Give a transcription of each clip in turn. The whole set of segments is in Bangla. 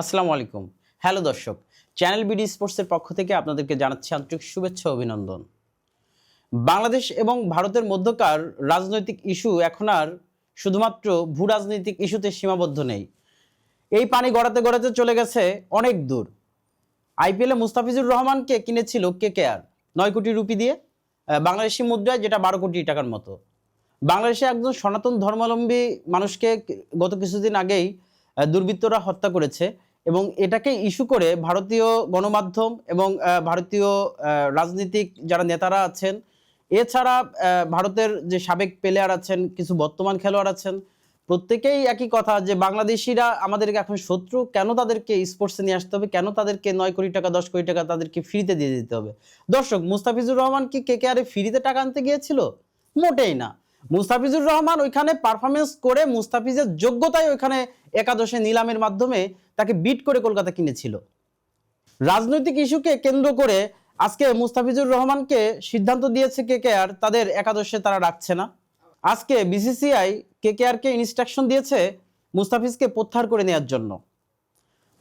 আসসালামু আলাইকুম। হ্যালো দর্শক, চ্যানেল বিডি স্পোর্টসের পক্ষ থেকে আপনাদেরকে জানাচ্ছি আন্তরিক শুভেচ্ছা অভিনন্দন। বাংলাদেশ এবং ভারতের মধ্যকার রাজনৈতিক ইস্যু এখন আর শুধুমাত্র ভূ রাজনৈতিক ইস্যুতে সীমাবদ্ধ নেই। এই পানি গড়াতে গড়াতে চলে গেছে অনেক দূর। আইপিএলে মুস্তাফিজুর রহমানকে কিনেছিল কে কে আর? নয় কোটি রুপি দিয়ে বাংলাদেশি মুদ্রায় যেটা বারো কোটি টাকার মতো। বাংলাদেশে একজন সনাতন ধর্মাবলম্বী মানুষকে গত কিছুদিন আগেই দুর্বৃত্তরা হত্যা করেছে। এবং এটাকে ইস্যু করে ভারতীয় গণমাধ্যম এবং ভারতীয় রাজনীতিক যারা নেতারা আছেন, এছাড়া ভারতের যে সাবেক প্লেয়ার আছেন, কিছু বর্তমান খেলোয়াড় আছেন, প্রত্যেকেই একই কথা যে বাংলাদেশিরা আমাদেরকে এখন শত্রু, কেন তাদেরকে স্পোর্টসে নিয়ে আসতে হবে? কেন তাদেরকে নয় কোটি টাকা, দশ কোটি টাকা তাদেরকে ফ্রিতে দিয়ে দিতে হবে? দর্শক, মুস্তাফিজুর রহমান কি কে কে আরে ফ্রিতে টাকা আনতে গিয়েছিল? মোটেই না। মুস্তাফিজুর রহমান ওইখানে পারফরমেন্স করে, মুস্তাফিজের যোগ্যতায় ওইখানে একাদশে নিলামের মাধ্যমে তাকে বিট করে কলকাতা কিনেছিল। রাজনৈতিক ইস্যুকে কেন্দ্র করে আজকে মুস্তাফিজুর রহমানকে সিদ্ধান্ত দিয়েছে কে কে আর তাদের একাদশে তারা রাখছে না। আজকে বিসিসিআই কে কে আরকে ইনস্ট্রাকশন দিয়েছে মুস্তাফিজকে প্রত্যাহার করে নেওয়ার জন্য।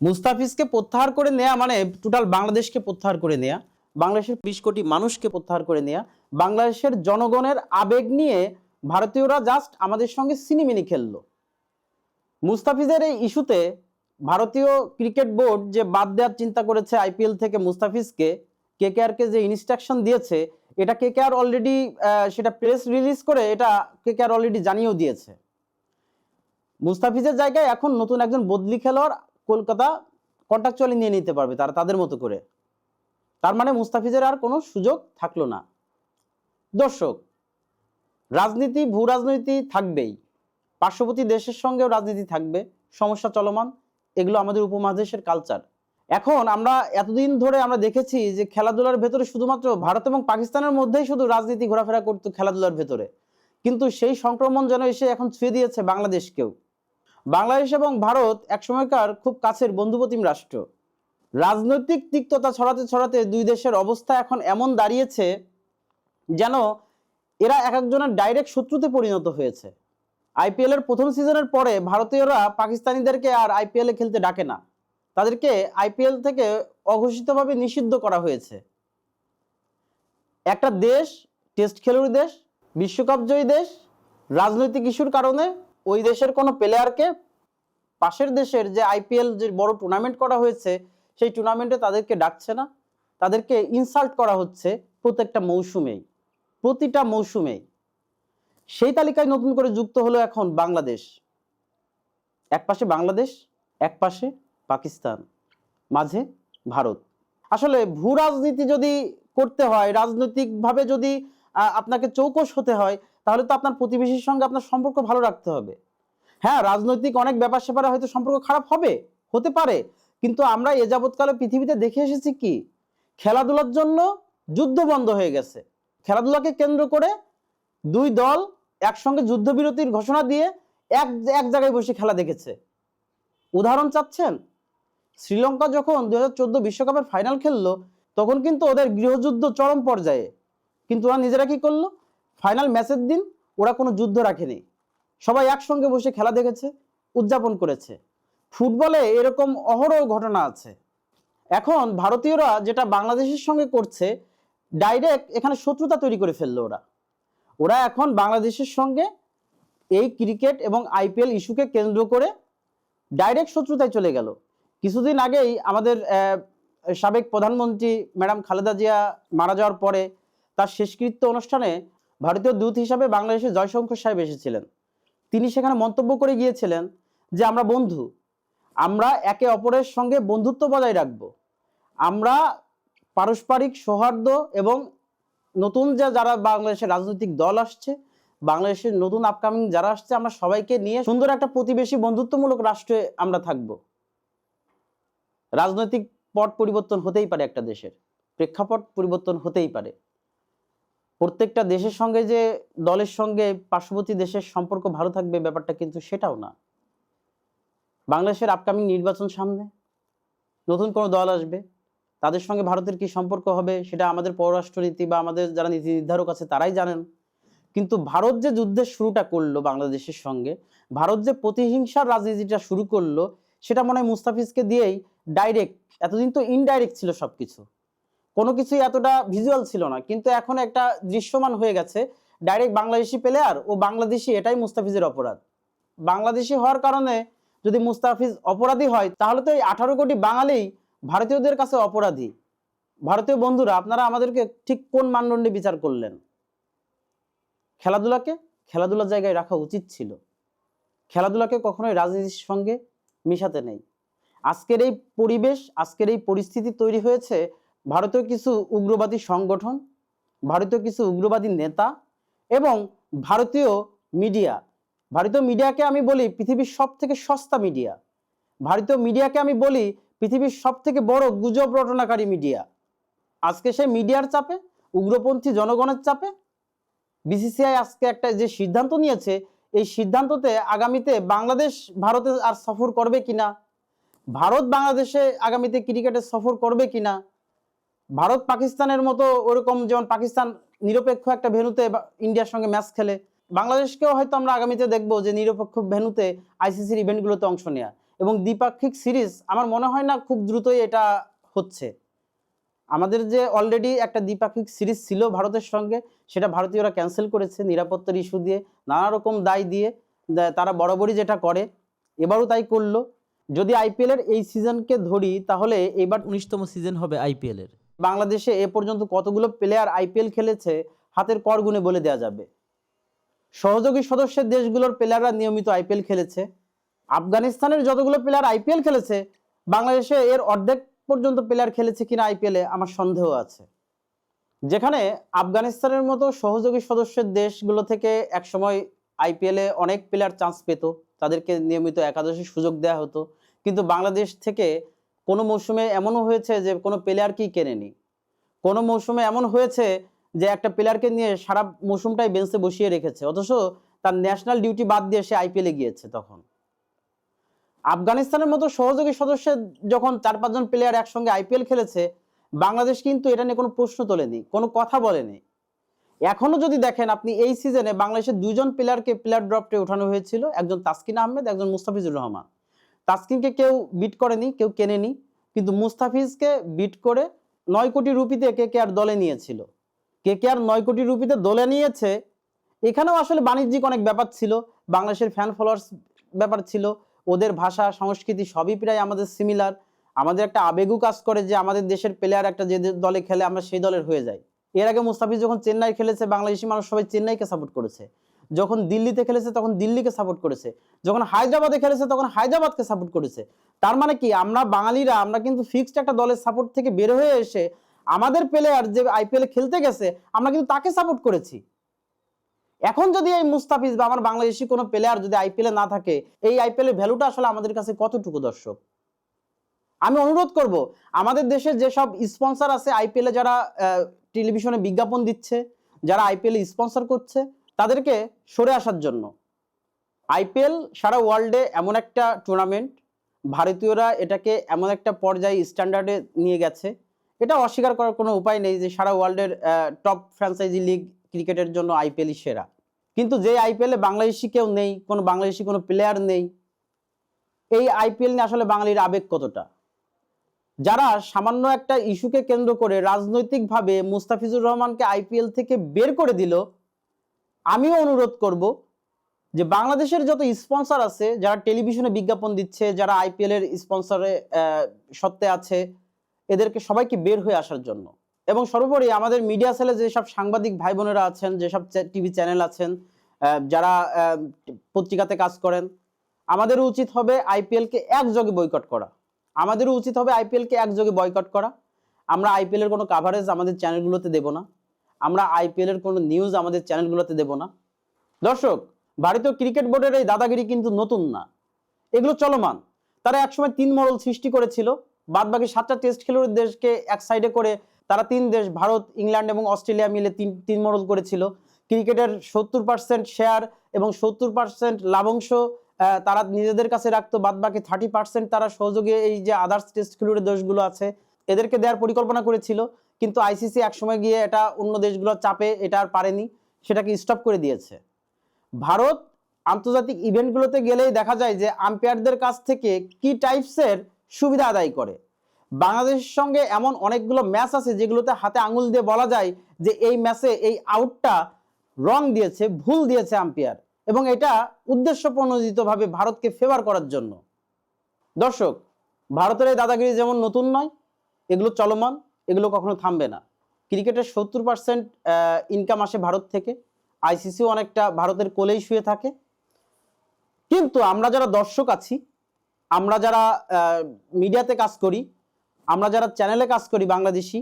মুস্তাফিজকে প্রত্যাহার করে নেওয়া মানে টোটাল বাংলাদেশকে প্রত্যাহার করে নেওয়া বাংলাদেশের বিশ কোটি মানুষকে প্রত্যাহার করে নেওয়া বাংলাদেশের জনগণের আবেগ নিয়ে ভারতীয়রা জাস্ট আমাদের সঙ্গে সিনেমিনি খেললো। মুস্তাফিজের এই ইস্যুতে ভারতীয় ক্রিকেট বোর্ড যে বাদ দেওয়ার চিন্তা করেছে আইপিএল থেকে মুস্তাফিজকে কে কে আরকে যে ইনস্ট্রাকশন দিয়েছে, এটা কে কে আর অলরেডি সেটা প্রেস রিলিজ করে এটা কে কে আর অলরেডি জানিয়েও দিয়েছে। মুস্তাফিজের জায়গায় এখন নতুন একজন বদলি খেলোয়াড় কলকাতা কন্ট্রাকচুয়ালি নিয়ে নিতে পারবে তারা, তাদের মতো করে। তার মানে মুস্তাফিজের আর কোনো সুযোগ থাকল না। দর্শক রাজনীতি ভূ রাজনীতি থাকবেই। পার্শ্ববর্তী দেশের সঙ্গেও রাজনীতি থাকবে। সমস্যা চলমান, এগুলো আমাদের উপমহাদেশের কালচার এখন আমরা এতদিন ধরে আমরা দেখেছি যে খেলাধুলার ভেতরে শুধুমাত্র ভারত এবং পাকিস্তানের মধ্যেই শুধু রাজনীতি ঘোরাফেরা করতো খেলাধুলার ভেতরে। কিন্তু সেই সংক্রমণ যেন এসে এখন ছুঁয়ে দিয়েছে বাংলাদেশকেও। বাংলাদেশ এবং ভারত একসময়কার খুব কাছের বন্ধুপ্রতিম রাষ্ট্র। রাজনৈতিক তিক্ততা ছড়াতে ছড়াতে দুই দেশের অবস্থা এখন এমন দাঁড়িয়েছে যেন এরা এক একজনের ডাইরেক্ট শত্রুতে পরিণত হয়েছে। আইপিএল এর প্রথম সিজনের পরে ভারতীয়রা পাকিস্তানিদেরকে আর আইপিএল খেলতে ডাকে না। তাদেরকে আইপিএল থেকে অঘোষিতভাবে নিষিদ্ধ করা হয়েছে। একটা দেশ টেস্ট খেলুড়ি দেশ, বিশ্বকাপ জয়ী দেশ, রাজনৈতিক ইস্যুর কারণে ওই দেশের কোনো প্লেয়ারকে পাশের দেশের যে আইপিএল যে বড় টুর্নামেন্ট করা হয়েছে, সেই টুর্নামেন্টে তাদেরকে ডাকছে না। তাদেরকে ইনসাল্ট করা হচ্ছে প্রত্যেকটা মৌসুমেই। প্রতিটা মৌসুমে সেই তালিকায় নতুন করে যুক্ত হলো এখন বাংলাদেশ। এক পাশে বাংলাদেশ, এক পাশে পাকিস্তান, মাঝে ভারত। আসলে ভূ রাজনীতি যদি করতে হয়, রাজনৈতিকভাবে যদি আপনাকে চৌকস হতে হয়, তাহলে তো আপনার প্রতিবেশীর সঙ্গে আপনার সম্পর্ক ভালো রাখতে হবে। হ্যাঁ রাজনৈতিক অনেক ব্যাপার স্যাপারে হয়তো সম্পর্ক খারাপ হবে, হতে পারে, কিন্তু আমরা এ যাবৎকালে পৃথিবীতে দেখে এসেছি কি? খেলাধুলার জন্য যুদ্ধ বন্ধ হয়ে গেছে। খেলাধুলাকে কেন্দ্র করে দুই দল একসঙ্গে যুদ্ধবিরতির ঘোষণা দিয়ে এক এক জায়গায় বসে খেলা দেখেছে। উদাহরণ চাচ্ছেন, শ্রীলঙ্কা যখন দু হাজার বিশ্বকাপের ফাইনাল খেললো, তখন কিন্তু ওদের গৃহযুদ্ধ চরম পর্যায়ে। কিন্তু ওরা নিজেরা কি করল? ফাইনাল ম্যাচের দিন ওরা কোনো যুদ্ধ রাখেনি। সবাই একসঙ্গে বসে খেলা দেখেছে, উদযাপন করেছে। ফুটবলে এরকম অহরহ ঘটনা আছে। এখন ভারতীয়রা যেটা বাংলাদেশের সঙ্গে করছে ডাইরেক্ট এখানে শত্রুতা তৈরি করে ফেলল ওরা। ওরা এখন বাংলাদেশের সঙ্গে এই ক্রিকেট এবং আইপিএল ইস্যুকে কেন্দ্র করে ডাইরেক্ট শত্রুতায় চলে গেল। কিছুদিন আগেই আমাদের সাবেক প্রধানমন্ত্রী ম্যাডাম খালেদা জিয়া মারা যাওয়ার পরে তার শেষকৃত্য অনুষ্ঠানে ভারতীয় দূত হিসাবে বাংলাদেশের জয়শঙ্কর সাহেব এসেছিলেন। তিনি সেখানে মন্তব্য করে গিয়েছিলেন যে, আমরা বন্ধু, আমরা একে অপরের সঙ্গে বন্ধুত্ব বজায় রাখব। আমরা পারস্পরিক সৌহার্দ্য এবং নতুন যে যারা বাংলাদেশের রাজনৈতিক দল আসছে, বাংলাদেশের নতুন আপকামিং যারা আসছে, আমরা সবাইকে নিয়ে সুন্দর একটা প্রতিবেশী বন্ধুত্বমূলক রাষ্ট্রে আমরা থাকব। রাজনৈতিক পট পরিবর্তন হতেই পারে একটা দেশের। প্রেক্ষাপট পরিবর্তন হতেই পারে। প্রত্যেকটা দেশের সঙ্গে যে দলের সঙ্গে পার্শ্ববর্তী দেশের সম্পর্ক ভালো থাকবে ব্যাপারটা কিন্তু সেটাও না। বাংলাদেশের আপকামিং নির্বাচন সামনে নতুন কোনো দল আসবে। তাদের সঙ্গে ভারতের কি সম্পর্ক হবে সেটা আমাদের পররাষ্ট্রনীতি বা আমাদের যারা নীতি নির্ধারক আছে তারাই জানেন। কিন্তু ভারত যে যুদ্ধের শুরুটা করল বাংলাদেশের সঙ্গে, ভারত যে প্রতিহিংসার রাজনীতিটা শুরু করল, সেটা মনে হয় মুস্তাফিজকে দিয়েই ডাইরেক্ট এতদিন তো ইনডাইরেক্ট ছিল সব কিছু কোনো কিছুই এতটা ভিজুয়াল ছিল না, কিন্তু এখন একটা দৃশ্যমান হয়ে গেছে ডাইরেক্ট বাংলাদেশি প্লেয়ার ও বাংলাদেশি এটাই মুস্তাফিজের অপরাধ। বাংলাদেশি হওয়ার কারণে যদি মুস্তাফিজ অপরাধী হয়, তাহলে তো এই আঠারো কোটি বাঙালি ভারতীয়দের কাছে অপরাধী। ভারতীয় বন্ধুরা, আপনারা আমাদেরকে ঠিক কোন মানদণ্ডে বিচার করলেন? খেলাধুলাকে? খেলাধুলার জায়গায় রাখা উচিত ছিল। খেলাধুলাকে কখনোই রাজনীতির সঙ্গে মিশাতে নেই। আজকের এই পরিবেশ, আজকের এই পরিস্থিতি তৈরি হয়েছে, ভারতীয় কিছু উগ্রবাদী সংগঠন, ভারতীয় কিছু উগ্রবাদী নেতা এবং ভারতীয় মিডিয়া। ভারতীয় মিডিয়াকে আমি বলি পৃথিবীর সব থেকে সস্তা মিডিয়া। ভারতীয় মিডিয়াকে আমি বলি পৃথিবীর সব থেকে বড় গুজব রটনাকারী মিডিয়া। আজকে সে মিডিয়ার চাপে, উগ্রপন্থী জনগণের চাপে, বিসিসিআই আজকে একটা যে সিদ্ধান্ত নিয়েছে, এই সিদ্ধান্ততে আগামীতে বাংলাদেশ ভারতে আর সফর করবে কিনা? ভারত বাংলাদেশে আগামীতে ক্রিকেটে সফর করবে কিনা? ভারত পাকিস্তানের মতো ওরকম যেমন পাকিস্তান নিরপেক্ষ একটা ভেন্যুতে বা- ইন্ডিয়ার সঙ্গে ম্যাচ খেলে, বাংলাদেশকেও হয়তো আমরা আগামীতে দেখব যে নিরপেক্ষ ভেন্যুতে আইসিসির ইভেন্টগুলোতে অংশ নেওয়া এবং দ্বিপাক্ষিক সিরিজ আমার মনে হয় না খুব দ্রুতই এটা হচ্ছে। আমাদের যে অলরেডি একটা দ্বিপাক্ষিক সিরিজ ছিল ভারতের সঙ্গে সেটা ভারতীয়রা ক্যান্সেল করেছে নিরাপত্তার ইস্যু দিয়ে নানা রকম দায় দিয়ে তারা বরাবরই যেটা করে এবারও তাই করল। যদি আইপিএল এর এই সিজনকে ধরি তাহলে এবার উনিশতম সিজন হবে আইপিএল এর। বাংলাদেশে এ পর্যন্ত কতগুলো প্লেয়ার আইপিএল খেলেছে হাতের কর গুণে বলে দেওয়া যাবে। সহযোগী সদস্যের দেশগুলোর প্লেয়াররা নিয়মিত আইপিএল খেলেছে। আফগানিস্তানের যতগুলো প্লেয়ার আইপিএল খেলেছে, বাংলাদেশে এর অর্ধেক পর্যন্ত প্লেয়ার খেলেছে কিনা আইপিএলে আমার সন্দেহ আছে। যেখানে আফগানিস্তানের মতো সহযোগী সদস্যের দেশগুলো থেকে একসময় আইপিএলে অনেক প্লেয়ার চান্স পেত, তাদেরকে নিয়মিত একাদশী সুযোগ দেওয়া হতো। কিন্তু বাংলাদেশ থেকে কোনো মৌসুমে এমনও হয়েছে যে কোনো প্লেয়ারকেই কেনেনি। কোনো মৌসুমে এমন হয়েছে যে একটা প্লেয়ারকে নিয়ে সারা মৌসুমটাই বেঞ্চে বসিয়ে রেখেছে, অথচ তার ন্যাশনাল ডিউটি বাদ দিয়ে সে আইপিএলে গিয়েছে তখন। আফগানিস্তানের মতো সহযোগী সদস্যের যখন চার পাঁচজন প্লেয়ার একসঙ্গে আইপিএল খেলেছে, বাংলাদেশ কিন্তু এটা নিয়ে কোনো প্রশ্ন তোলেনি, কোনো কথা বলেনি। এখনও যদি দেখেন আপনি এই সিজনে বাংলাদেশের দুইজন প্লেয়ারকে প্লেয়ার ড্রপটে ওঠানো হয়েছিল, একজন তাসকিন আহমেদ, একজন মুস্তাফিজুর রহমান। তাসকিনকে কেউ বিট করেনি, কেউ কেনেনি, কিন্তু মুস্তাফিজকে বিট করে নয় কোটি রুপিতে কে কে আর দলে নিয়েছিল। কে কে আর নয় কোটি রুপিতে দলে নিয়েছে, এখানেও আসলে বাণিজ্যিক অনেক ব্যাপার ছিল, বাংলাদেশের ফ্যান ফলোয়ার্স ব্যাপার ছিল ওদের ভাষা, সংস্কৃতি সবই প্রায় আমাদের সিমিলার আমাদের একটা আবেগও কাজ করে যে আমাদের দেশের প্লেয়ার একটা যে দলে খেলে আমরা সেই দলের হয়ে যাই। এর আগে মুস্তাফিজ যখন চেন্নাই খেলেছে, বাংলাদেশি মানুষ সবাই চেন্নাইকে সাপোর্ট করেছে। যখন দিল্লিতে খেলেছে, তখন দিল্লিকে সাপোর্ট করেছে। যখন হায়দ্রাবাদে খেলেছে, তখন হায়দ্রাবাদকে সাপোর্ট করেছে। তার মানে কি, আমরা বাঙালিরা, আমরা কিন্তু ফিক্সড একটা দলের সাপোর্ট থেকে বের হয়ে এসে আমাদের প্লেয়ার যে আইপিএলে খেলতে গেছে, আমরা কিন্তু তাকে সাপোর্ট করেছি। এখন যদি এই মুস্তাফিজ বা আমার বাংলাদেশি কোনো প্লেয়ার যদি আইপিএলে না থাকে, এই আইপিএল এর ভ্যালুটা আসলে আমাদের কাছে কতটুকু দর্শক? আমি অনুরোধ করব, আমাদের দেশে যেসব স্পন্সর আছে আইপিএলে যারা টেলিভিশনে বিজ্ঞাপন দিচ্ছে, যারা আইপিএল স্পন্সর করছে, তাদেরকে সরে আসার জন্য। আইপিএল সারা ওয়ার্ল্ডে এমন একটা টুর্নামেন্ট ভারতীয়রা এটাকে এমন একটা পর্যায়ে স্ট্যান্ডার্ডে নিয়ে গেছে। এটা অস্বীকার করার কোনো উপায় নেই যে সারা ওয়ার্ল্ডের টপ ফ্র্যাঞ্চাইজি লিগ ক্রিকেটের জন্য আইপিএলই সেরা। কিন্তু যে আইপিএলে বাংলাদেশি কেউ নেই, কোনো বাংলাদেশি কোনো প্লেয়ার নেই, এই আইপিএল নিয়ে আসলে বাঙালির আবেগ কতটা? যারা সামান্য একটা ইস্যুকে কেন্দ্র করে রাজনৈতিকভাবে মুস্তাফিজুর রহমানকে আইপিএল থেকে বের করে দিল, আমিও অনুরোধ করব যে বাংলাদেশের যত স্পন্সর আছে, যারা টেলিভিশনে বিজ্ঞাপন দিচ্ছে, যারা আইপিএল এর স্পন্সরে সত্ত্বে আছে, এদেরকে সবাইকে বের হয়ে আসার জন্য। এবং সর্বোপরি আমাদের মিডিয়া সেলে যেসব সাংবাদিক ভাই বোনেরা আছেন, যেসব টিভি চ্যানেল আছেন যারা পত্রিকাতে কাজ করেন, আমাদেরও উচিত হবে আইপিএলকে একযোগে বয়কট করা। আমাদেরও উচিত হবে আইপিএলকে একযোগে বয়কট করা। আমরা আইপিএল এর কোনো কাভারেজ আমাদের চ্যানেলগুলোতে দেব না। আমরা আইপিএল এর কোনো নিউজ আমাদের চ্যানেলগুলোতে দেব না। দর্শক, ভারতীয় ক্রিকেট বোর্ডের এই দাদাগিরি কিন্তু নতুন না। এগুলো চলমান। তারা একসময় তিন মডেল সৃষ্টি করেছিল। বাদ বাকি সাতটা টেস্ট খেলুড়ের দেশকে এক সাইডে করে তারা তিন দেশ, ভারত, ইংল্যান্ড এবং অস্ট্রেলিয়া মিলে তিন তিন মডেল করেছিল। ক্রিকেটের সত্তর পার্সেন্ট শেয়ার এবং সত্তর পার্সেন্ট লাভংশ তারা নিজেদের কাছে রাখতো বাদ বাকি থার্টি পার্সেন্ট তারা সহযোগে এই যে আদার্স টেস্ট খেলুড়ের দেশগুলো আছে, এদেরকে দেওয়ার পরিকল্পনা করেছিল। কিন্তু আইসিসি একসময় গিয়ে এটা অন্য দেশগুলোর চাপে এটা আর পারেনি, সেটাকে স্টপ করে দিয়েছে। ভারত আন্তর্জাতিক ইভেন্টগুলোতে গেলেই দেখা যায় যে আম্পায়ারদের কাছ থেকে কি টাইপসের সুবিধা আদায় করে। বাংলাদেশের সঙ্গে এমন অনেকগুলো ম্যাচ আছে যেগুলোতে হাতে আঙুল দিয়ে বলা যায় যে এই ম্যাচে এই আউটটা রং দিয়েছে, ভুল দিয়েছে আম্পায়ার এবং এটা উদ্দেশ্য প্রণোদিতভাবে ভারতকে ফেভার করার জন্য। দর্শক, ভারতের এই দাদাগিরি যেমন নতুন নয়, এগুলো চলমান, এগুলো কখনো থামবে না। ক্রিকেটের সত্তর পার্সেন্ট ইনকাম আসে ভারত থেকে। আইসিসিও অনেকটা ভারতের কোলেই শুয়ে থাকে। কিন্তু আমরা যারা দর্শক আছি, আমরা যারা মিডিয়াতে কাজ করি আমরা যারা চ্যানেলে কাজ করি বাংলাদেশি,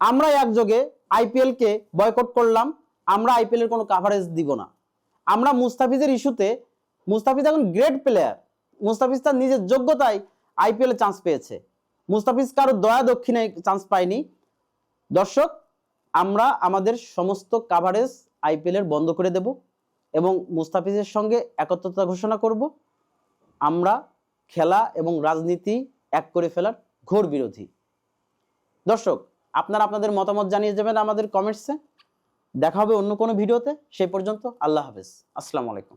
আমরা একযোগে আইপিএলকে বয়কট করলাম, আমরা আইপিএলের কোনো কাভারেজ দিব না। আমরা মুস্তাফিজের ইস্যুতে মুস্তাফিজ এখন গ্রেট প্লেয়ার মুস্তাফিজ তার নিজের যোগ্যতায় আইপিএলে চান্স পেয়েছে। মুস্তাফিজ কারও দয়া দক্ষিণে চান্স পায়নি। দর্শক, আমরা আমাদের সমস্ত কাভারেজ আইপিএলের বন্ধ করে দেব এবং মুস্তাফিজের সঙ্গে একত্রতা ঘোষণা করব। আমরা খেলা এবং রাজনীতি এক করে ফেলার ঘোর বিরোধী। দর্শক, আপনারা আপনাদের মতামত জানিয়ে যাবেন আমাদের কমেন্টসে দেখা হবে অন্য কোনো ভিডিওতে। সেই পর্যন্ত আল্লাহ হাফেজ। আসসালামু আলাইকুম।